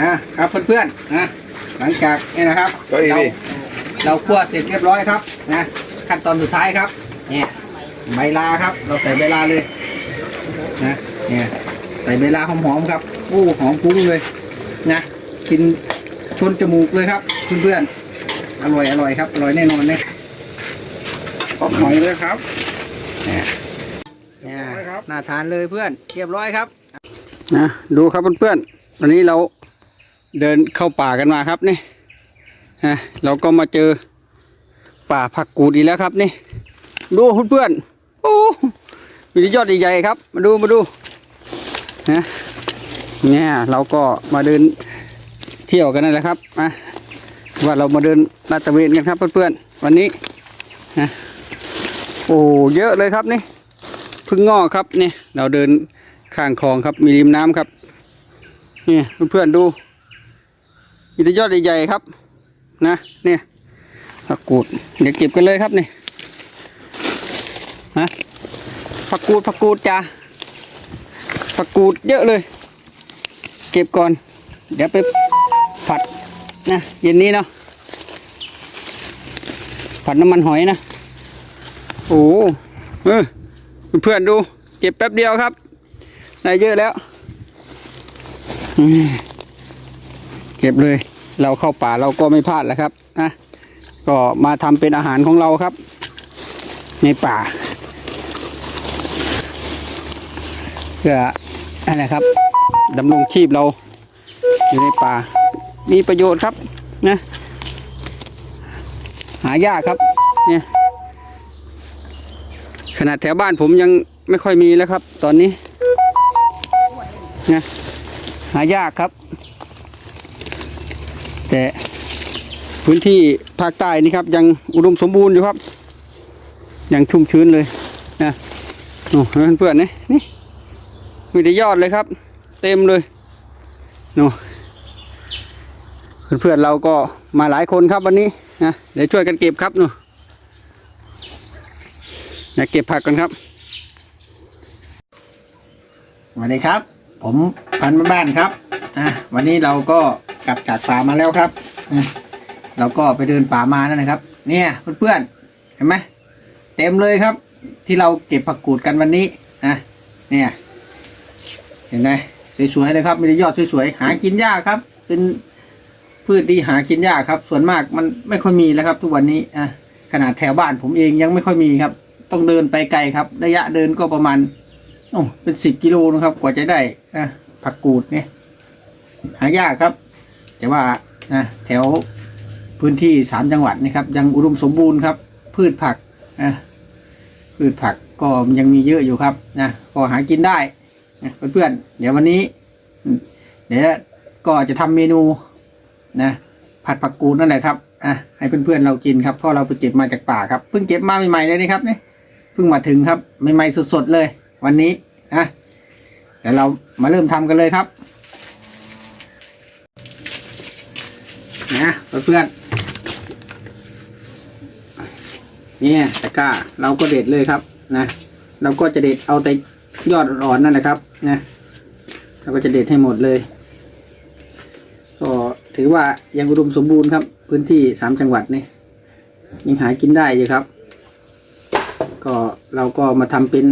นะครับเพื่อนๆนะหลังจากนี่นะครับก็อีกเราดิเราคั่วเสร็จเรียบร้อยครับนะขั้นตอนสุดท้ายครับเนี่ยใบลาครับ เราใส่ใบลาเลยนะเนี่ยใส่ใบลาหอมๆครับโอ้หอมฟุ้งเลยนะกินชนจมูกเลยครับเพื่อนๆอร่อยอร่อยครับอร่อยแน่นอนเลยขอบหอยเลยครับ เนี่ยครับน่าทานเลยเพื่อนเรียบร้อยครับ นะดูครับเพื่อนๆวันนี้เรา เดินเข้าป่ากันมาครับนี่นะเราก็มาเจอป่าผักกูดอีกแล้วครับนี่ ดูเพื่อนๆโอ้มียอดใหญ่ๆครับ มาดูมาดูนะเนี่ยเราก็มาเดินเที่ยวกันนั่นแหละครับนะว่าเรามาเดินลาดตะเวนกันครับเพื่อนๆวันนี้นะโอ้เยอะเลยครับนี่พึ่งงอกครับนี่เราเดินข้างคลองครับมีริมน้ำครับนี่เพื่อนๆดู มีแต่ยอดใหญ่ๆครับ นะเนี่ยผักกูดเดี๋ยวเก็บกันเลยครับนี่นะผักกูดผักกูดจ้าผักกูดเยอะเลย เก็บก่อน เดี๋ยวไปผัดนะเย็นนี้เนาะผัดน้ำมันหอยนะ โอ้เออเพื่อนดู เก็บแป๊บเดียวครับได้เยอะแล้ว เก็บเลย เราเข้าป่าเราก็ไม่พลาดแล้วครับนะก็มาทำเป็นอาหารของเราครับ ในป่าเพื่ออะไรครับดำรงชีพเราอยู่ในป่า มีประโยชน์ครับนะหายากครับเนี่ยขนาดแถวบ้านผมยังไม่ค่อยมีแล้วครับ ตอนนี้นะหายากครับ แต่พื้นที่ภาคใต้นี่ครับ ยังอุดมสมบูรณ์อยู่ครับ ยังชุ่มชื้นเลยนะโอ้เพื่อนๆนี่นี่มีแต่ยอดเลยครับ เต็มเลยโน่เพื่อนๆเราก็มาหลายคนครับวันนี้นะเดี๋ยวช่วยกันเก็บครับนู่นอยากเก็บผักกันครับสวัสดีครับ ผมพันธุ์บ้านๆครับอะวันนี้เราก็ กลับจากป่ามาแล้วครับเราก็ไปเดินป่ามานั่นนะครับ เนี่ยเพื่อนๆเห็นไหมเต็มเลยครับ ที่เราเก็บผักกูดกันวันนี้นะเนี่ยเห็นไหมสวยๆเลยครับมีแต่ยอดสวยๆหากินยากครับ เป็นพืชที่หากินยากครับ ส่วนมากมันไม่ค่อยมีแล้วครับ ทุกวันนี้อะขนาดแถวบ้านผมเองยังไม่ค่อยมีครับ ต้องเดินไปไกลครับ ระยะเดินก็ประมาณโอ้เป็นสิบกิโลนะครับ กว่าจะได้นะผักกูดเนี่ยหายากครับ แต่ว่านะแถวพื้นที่สามจังหวัดนะครับ ยังอุดมสมบูรณ์ครับ พืชผักนะพืชผักก็ยังมีเยอะอยู่ครับนะก็หากินได้นะเพื่อนๆเดี๋ยววันนี้ เดี๋ยวก็จะทำเมนูนะผัดผักกูดนั่นแหละครับอะให้เพื่อนๆเรากินครับเพราะเราไปเก็บมาจากป่าครับเพิ่งเก็บมาใหม่ๆเลยนะครับเนี่ยเพิ่งมาถึงครับใหม่ๆสดๆเลย วันนี้นะเดี๋ยวเรามาเริ่มทำกันเลยครับ นะเพื่อนๆเนี่ยตะกร้าเราก็เด็ดเลยครับนะเราก็จะเด็ดเอาแต่ยอดอ่อนนั่นนะครับนะเราก็จะเด็ดให้หมดเลย ก็ถือว่ายังอุดมสมบูรณ์ครับ พื้นที่สามจังหวัดนี่ยังหากินได้อยู่ครับ ก็เราก็มาทำเป็น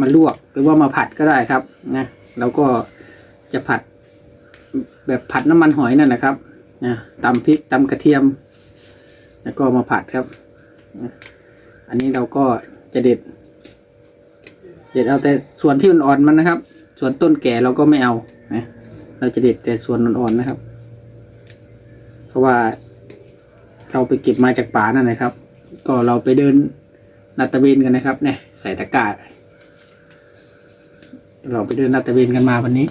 มาลวกหรือว่ามาผัดก็ได้ครับนะเราก็จะผัด แบบผัดน้ำมันหอยนั่นนะครับนะตำพริกตำกระเทียม แล้วก็มาผัดครับ อันนี้เราก็จะเด็ด เด็ดเอาแต่ส่วนที่อ่อนๆมันนะครับ ส่วนต้นแก่เราก็ไม่เอานะเราจะเด็ดแต่ส่วนอ่อนๆนะครับ เพราะว่าเราไปเก็บมาจากป่านั่นนะครับ ก็เราไปเดินลาตะเวนกันนะครับเนี่ยใส่ตะกร้าเราไปเดินลาตะเวนกันมาวันนี้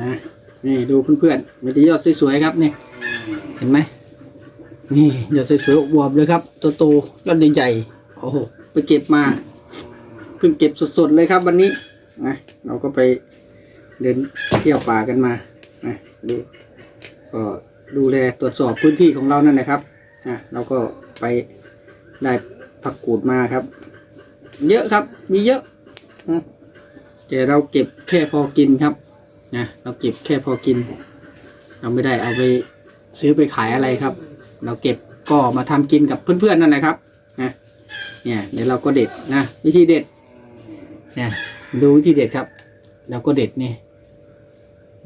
นะ นี่ดูเพื่อนๆมันจะยอดสวยๆครับนี่ เห็นไหมนี่ยอดสวยๆอวบเลยครับโตๆยอดใหญ่ๆโอ้โหไปเก็บมาเพิ่งเก็บสดๆเลยครับวันนี้นะเราก็ไปเดินเที่ยวป่ากันมานะดูก็ดูแลตรวจสอบพื้นที่ของเรานั่นแหละครับนะเราก็ไปได้ผักกูดมาครับ เยอะครับมีเยอะแต่เราเก็บแค่พอกินครับ นะเราเก็บแค่พอกิน เราไม่ได้เอาไปซื้อไปขายอะไรครับ เราเก็บก็มาทำกินกับเพื่อนๆนั่นแหละครับนะเนี่ยเดี๋ยวเราก็เด็ดนะวิธีเด็ดเนี่ยดูวิธีเด็ดครับ เราก็เด็ดเนี่ย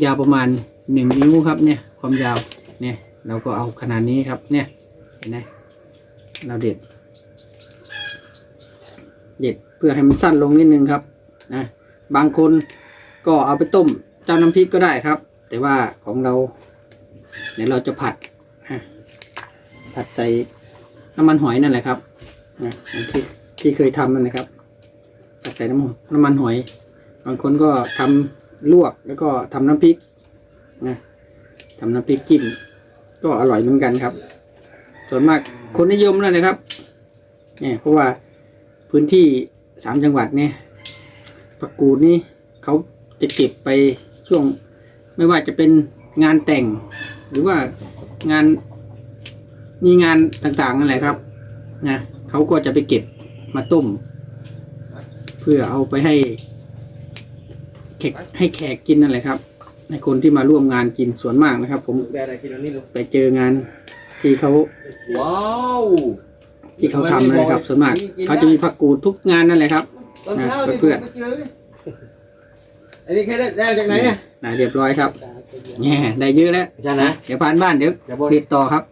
ยาวประมาณหนึ่งนิ้วครับเนี่ยความยาวเนี่ยเราก็เอาขนาดนี้ครับเนี่ยเห็นไหมเราเด็ด เด็ดเพื่อให้มันสั้นลงนิดนึงครับนะบางคนก็เอาไปต้ม เจ้าน้ำพริกก็ได้ครับ แต่ว่าของเราเดี๋ยวเราจะผัดผัดใส่น้ำมันหอยนั่นแหละครับนะที่ที่เคยทำนั่นนะครับผัดใส่น้ำน้ำมันหอย บางคนก็ทำลวกแล้วก็ทำน้ำพริกนะทำน้ำพริกจิ้มก็อร่อยเหมือนกันครับ ส่วนมากคนนิยมนั่นเลยครับเนี่ยเพราะว่าพื้นที่สามจังหวัดเนี่ยผักกูดนี่เขาจะเก็บไป ช่วงไม่ว่าจะเป็นงานแต่ง หรือว่างานมีงานต่างๆนั่นแหละครับนะเขาก็จะไปเก็บมาต้ม เพื่อเอาไปให้แขกให้แขกกินนั่นแหละครับให้คนที่มาร่วมงานกินส่วนมากนะครับ ผมแบอะไรกินอันนี้ลูกไปเจองานที่เขาว้าวที่เขาทำนะครับส่วนมากเขาจะมีผักกูดทุกงานนั่นแหละครับตอนเช้านะนี่เพื่อนผมไม่เจ ออันนี้แค่ได้ได้จากไหนเนี่ยนะเรียบร้อยครับแง่ได้เยอะแล้วอาจารย์นะเดี๋ยวผ่านบ้านเดี๋ยวอย่าบอกเด็ดต่อครับ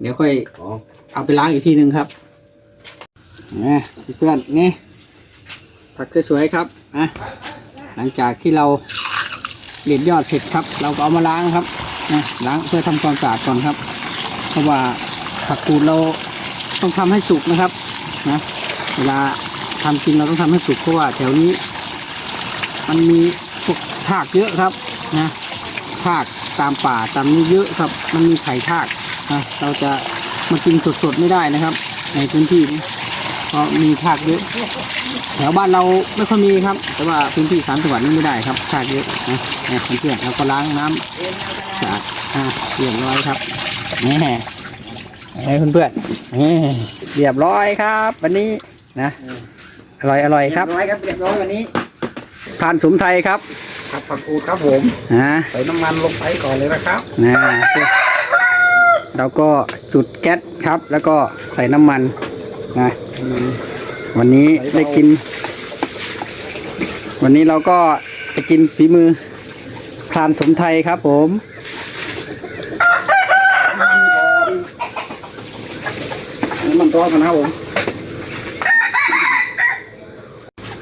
เดี๋ยวค่อยอ๋อเอาไปล้างอีกทีหนึ่งครับนะเพื่อนนี่ผักสวยๆครับนะหลังจากที่เราเด็ดยอดเสร็จครับ เราก็เอามาล้างครับนะล้างเพื่อทำความสะอาดก่อนครับ เพราะว่าผักกูดเราต้องทำให้สุกนะครับนะเวลาทำกินเราต้องทำให้สุกเพราะว่าแถวนี้ มันมีพวกทากเยอะครับนะทากตามป่าตามนี้เยอะครับ มันมีไข่ทากนะเราจะมากินสดๆไม่ได้นะครับ ในพื้นที่นี้เพราะมีทากเยอะแถวบ้านเราไม่ค่อยมีครับ แต่ว่าพื้นที่สามจังหวัดนี้ไม่ได้ครับทากเยอะนะเนี่เพื่อนๆเราก็ล้างน้ำสะอาดอ่าเรียบร้อยครับนี่ให้เพื่อนๆนี่เรียบร้อยครับ วันนี้นะอร่อยอร่อยครับเรียบร้อยครับเรียบร้อยวันนี้ ผ่านสมไทยครับครับผักกูดครับผมนะใส่น้ำมันลงไปก่อนเลยนะครับนะเราก็จุดแก๊สครับ แล้วก็ใส่น้ำมันนะวันนี้ได้กิน วันนี้เราก็จะกินฝีมือพรานสมไทยครับผมน้ำมันร้อนกันนะครับผม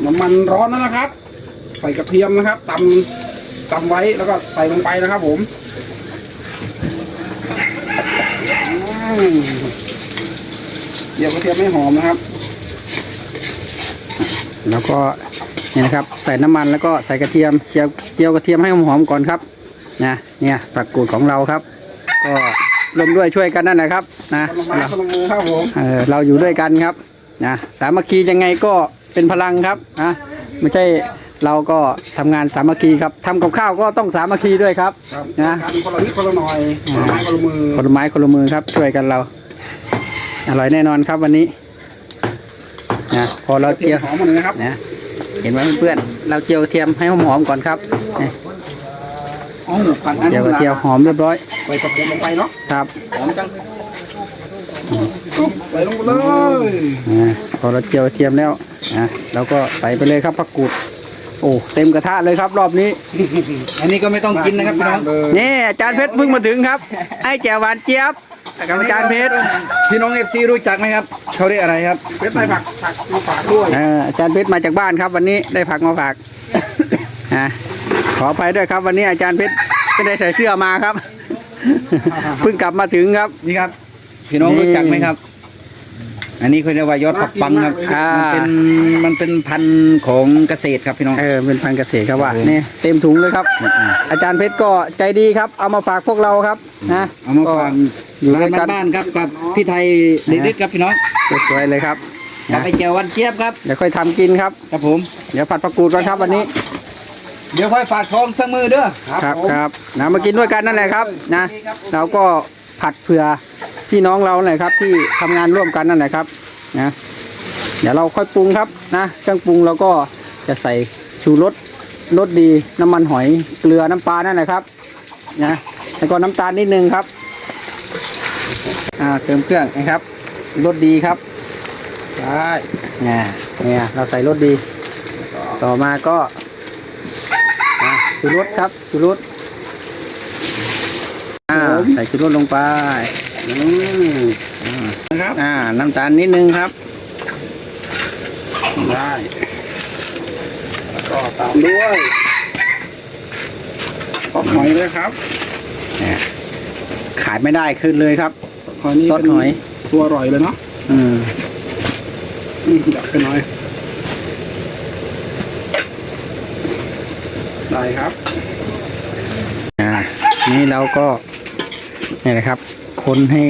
น้ำมันร้อนแล้วนะครับ ใส่กระเทียมนะครับตำตำไว้แล้วก็ใส่ลงไปนะครับผมอืมเดี๋ยวกระเทียมไม่หอมนะครับ แล้วก็นี่นะครับ ใส่น้ำมันแล้วก็ใส่กระเทียมเจียวเจียวกระเทียมให้หอมๆก่อนครับนะเนี่ยผักกูดของเราครับ ก็ร่วมด้วยช่วยกันนั่นแหละครับนะคนละไม้คนละมือครับผมเออเราอยู่ด้วยกันครับนะสามัคคียังไงก็เป็นพลังครับนะไม่ใช่ เราก็ทำงานสามัคคีครับทำกับข้าวก็ต้องสามัคคีด้วยครับ ครับนะกันคนละนิดคนละหน่อยคนละไม้คนละมือคนละไม้คนละมือครับช่วยกันเรา อร่อยแน่นอนครับวันนี้นะพอเรากระเทีเจียยมวหอมหมดเลยนะครับนะเห็นไหมเพื่อนๆ เราเจียวกระเทียมให้หอมๆก่อนครับนี่อ๋อผัดนั้นเจียวกระเทียมหอมเรียบร้อยใส่กระเทียมลงไปเนาะครับหอมจังใส่ลงไปเลย นะพอเราเจียวกระเทียมแล้วนะเราก็ใส่ไปเลยครับผักกูด โอ้เต็มกระทะเลยครับ รอบนี้ อันนี้ก็ไม่ต้องกินนะครับพี่น้องเลยนี่อาจารย์เพชรเพิ่งมาถึงครับ ไอ้แจ่วหวานเจี๊ยบกับอาจารย์เพชรพี่น้องเอฟซีรู้จักไหมครับเขาเรียกอะไรครับเป็นใส่ผักผักมาฝากด้วยเอออาจารย์เพชรมาจากบ้านครับ วันนี้ได้ผักมาฝากอะขออภัยด้วยครับ วันนี้อาจารย์เพชรไม่ได้ใส่เสื้อมาครับเพิ่งกลับมาถึงครับนี่ครับ พี่น้องนี่รู้จักไหมครับ อันนี้เขาเรียกว่ายอดผักปังครับอ่ามันเป็นมันเป็นพันธุ์ของเกษตรครับพี่น้อง เออเป็นพันธุ์เกษตรครับว่าครับผม นี่เต็มถุงเลยครับ อาจารย์เพชรก็ใจดีครับ เอามาฝากพวกเราครับนะเอามาฝากอยู่ด้ร้าวนยกันบ้านๆครับกับพี่ไทยเด็ดๆครับพี่น้องสวยๆเลยครับกับนะไอเจียววันเจี๊ยบครับเดี๋ยวค่อยทำกินครับ ครับผม เดี๋ยวผัดผักกูดก่อนครับวันนี้ เดี๋ยวค่อยฝากทองสักมือเด้อครับผมครับนะมากินด้วยกันนั่นแหละครับนะเราก็ผัดเผื่อ พี่น้องเราแหละครับ ที่ทำงานร่วมกันนั่นแหละครับนะเดี๋ยวเราค่อยปรุงครับนะเครื่องปรุงเราก็จะใส่ชูรสรสดีน้ำมันหอยเกลือน้ำปลานั่นแหละครับนะแล้วก็น้ำตาลนิดนึงครับอ่าเติมเครื่องนะครับรสดีครับได้เนี่ยเนี่ยเราใส่รสดี ต่อมาก็ชูรสครับชูรสอ่าใส่ชูรสลงไป อืมนะครับ อ่า น้ำตาลนิดนึงครับ ได้แล้วก็ตามด้วยซอสหอยเลยครับเนี่ยขายไม่ได้ขึ้นเลยครับหอยนี่ซอสเป็นหอยตัวอร่อยเลยเนาะอืมอืมอยากไปหน่อย ได้ครับ อ่า นี่เราก็ นี่แหละครับ คนให้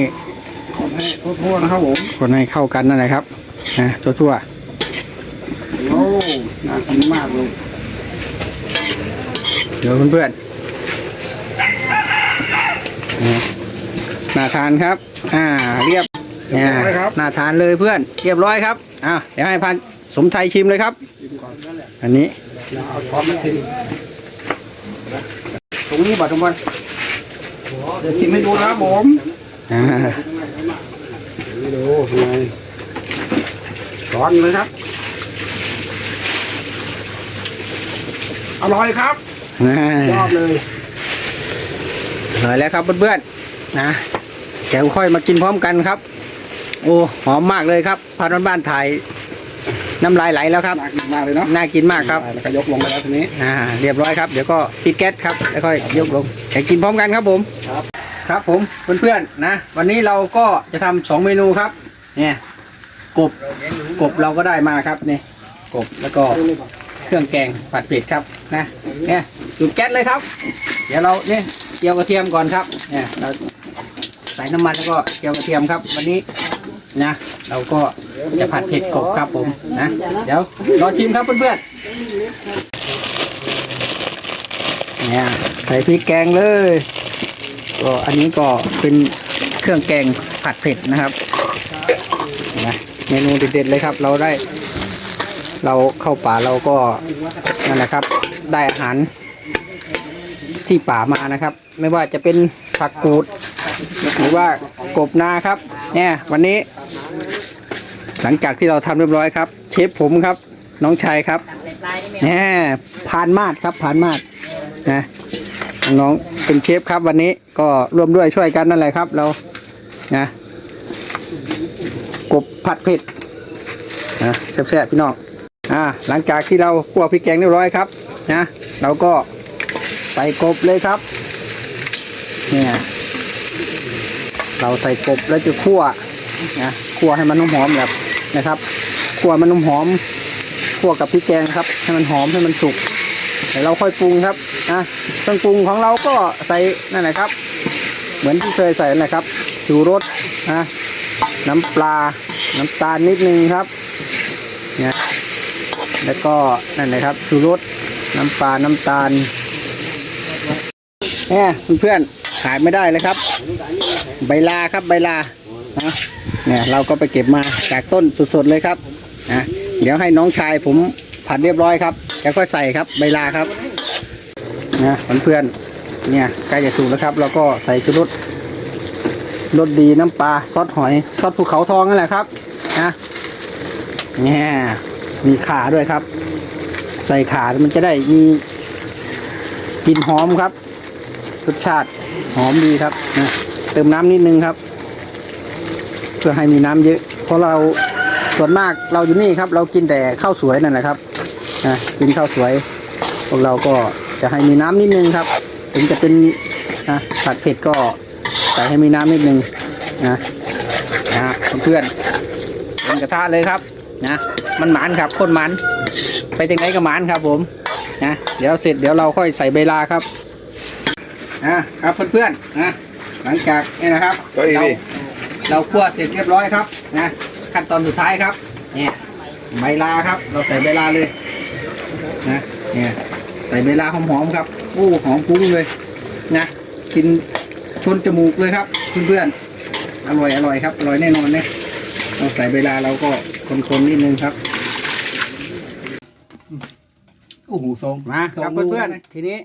คนให้ทั่วๆนะครับผมคนให้เข้ากันนั่นแหละครับนะทั่วโอ้น่ากินมากเลยๆเดี๋ยวเพื่อนๆนี่น่าทานครับ อ่าเรียบเนี่ยได้ครับน่าทานเลยเพื่อน เรียบร้อยครับอ่าเดี๋ยวให้พันสมไทยชิมเลยครับชิมก่อนอันนี้เดี๋ยวเอาช้อนมาชิมตรงนี้บ่ทุกคนเดี๋ยวชิมให้ดูนะครับผม อ่านี่ดูไงช้อนเลยครับ อร่อยครับอ่ายอดเลยอร่อยแล้วครับเพื่อนๆนะเดี๋ยวค่อยมากินพร้อมกันครับ โอ้หอมมากเลยครับพานบ้านๆถ่ายน้ำลายไหลแล้วครับน่ากินมากเลยเนาะน่ากินมากครับแล้วก็ยกลงไปแล้วทีนี้อ่าเรียบร้อยครับเดี๋ยวก็ปิดแก๊สครับแล้วค่อยยกลงแข่งกินพร้อมกันครับผมครับ ครับผมเพื่อนๆนะ วันนี้เราก็จะทำสองเมนูครับ เนี่ยกบกบเราก็ได้มาครับนี่กบแล้วก็เครื่องแกงผัดเผ็ดครับนะเนี่ยจุดแก๊สเลยครับ เดี๋ยวเราเนี่ยเจียวกระเทียมก่อนครับเนี่ยเราใส่น้ำมันแล้วก็เจียวกระเทียมครับ วันนี้นะ เราก็จะผัดเผ็ดกบครับผมนะเดี๋ยวรอชิมครับเพื่อนๆเนี่ยใส่พริกแกงเลย ก็อันนี้ก็เป็นเครื่องแกงผัดเผ็ดนะครับนะเมนูเด็ดๆเลยครับ เราได้ เราเข้าป่าเราก็นั่นแหละครับ ได้อาหารที่ป่ามานะครับ ไม่ว่าจะเป็นผักกูด หรือว่ากบนาครับ เนี่ย วันนี้ หลังจากที่เราทำเรียบร้อยครับ เชฟผมครับ น้องชายครับเนี่ยพานมาดครับพานมาดนะน้อง เป็นเชฟครับวันนี้ก็ร่วมด้วยช่วยกันนั่นแหละครับเรานะกบผัดเผ็ดนะแซ่บๆพี่น้องอ่าหลังจากที่เราคั่วพริกแกงเรียบร้อยครับนะเราก็ใส่กบเลยครับเนี่ยเราใส่กบแล้วจะคั่วนะคั่วให้มันหอมๆแบบนะครับคั่วมันหอมคั่วกับพริกแกงครับให้มันหอมให้มันสุกเดี๋ยวเราค่อยปรุงครับ นะเครื่องปรุงของเราก็ใส่นั่นแหละครับ เหมือนที่เคยใส่นั่นแหละครับชูรสนะน้ำปลา น้ำตาลนิดนึงครับเนี่ยแล้วก็นั่นแหละครับชูรสน้ำปลา น้ำตาลเนี่ยเพื่อนๆขายไม่ได้เลยครับ ใบลาครับใบลานะเนี่ยเราก็ไปเก็บมาจากต้นสดๆเลยครับนะเดี๋ยวให้น้องชายผมผัดเรียบร้อยครับแล้วก็ใส่ครับใบลาครับ นะเพื่อนๆเนี่ยใกล้จะสุกแล้วครับเราก็ใส่ชุดรสรสดีน้ำปลาซอสหอยซอสภูเขาทองนั่นแหละครับนะเนี่ยมีขาด้วยครับ ใส่ขามันจะได้มีกลิ่นหอมครับรสชาติหอมดีครับนะเติมน้ำนิดนึงครับ เพื่อให้มีน้ำเยอะ เพราะเราส่วนมากเราอยู่นี่ครับ เรากินแต่ข้าวสวยนั่นแหละครับนะกินข้าวสวยพวกเราก็ จะให้มีน้ำนิดนึงครับ ถึงจะเป็นนะผัดเผ็ดก็ใส่ให้มีน้ำนิดนึงนะนะเพื่อนๆเป็นกระทะเลยครับนะมันหมานครับโคนหมานไปถึงไหนก็หมานครับผมนะเดี๋ยวเสร็จเดี๋ยวเราค่อยใส่ใบลาครับนะครับเพื่อนๆนะหลังจากนี่นะครับก็อีกเราดิเราคั่วเสร็จเรียบร้อยครับนะขั้นตอนสุดท้ายครับเนี่ยใบลาครับ เราใส่ใบลาเลยนะเนี่ย ใส่ใบลาหอมๆครับโอ้หอมฟุ้งเลยนะกินชนจมูกเลยครับเพื่อนๆอร่อยอร่อยครับอร่อยแน่นอนเนี่ยเราใส่ใบลาเราก็คนๆนิดนึงครับโอ้โหทรงมาครับเพื่อนๆทีนี้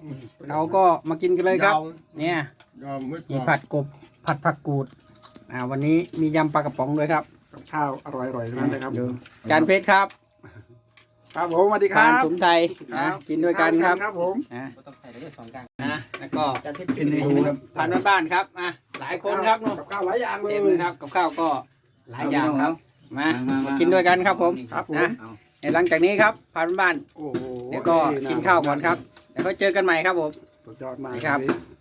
เราก็มากินกันเลยครับ เนี่ยยอมไม่พมีอผัดกบผัดผักกูดอ่าวันนี้มียำปลากระป๋องด้วยครับกับข้าวอร่อยๆทั้งนั้นเลยครับดูจานเพชรครับ ครับผมสวัสดีคทารันบสมไทยนะกินด้วยกันครับครับผมนะต้องใส่ได้สองกลางนะแล้วก็จานเพชรกินทานบ้านๆครับอะหลายคนครับนู่นกับข้าวหลายอย่างเลยเต็มเลยครับกับข้าวก็หลายอย่างครับมามามามากินด้วยกันครับผมครับผมนะเดี๋ยวหลังจากนี้ครับทานบ้านโอ้โหๆเดี๋ยวก็กินข้าวก่อนครับเดี๋ยวก็เจอกันใหม่ครับผม สุดยอดมากครับวันนี้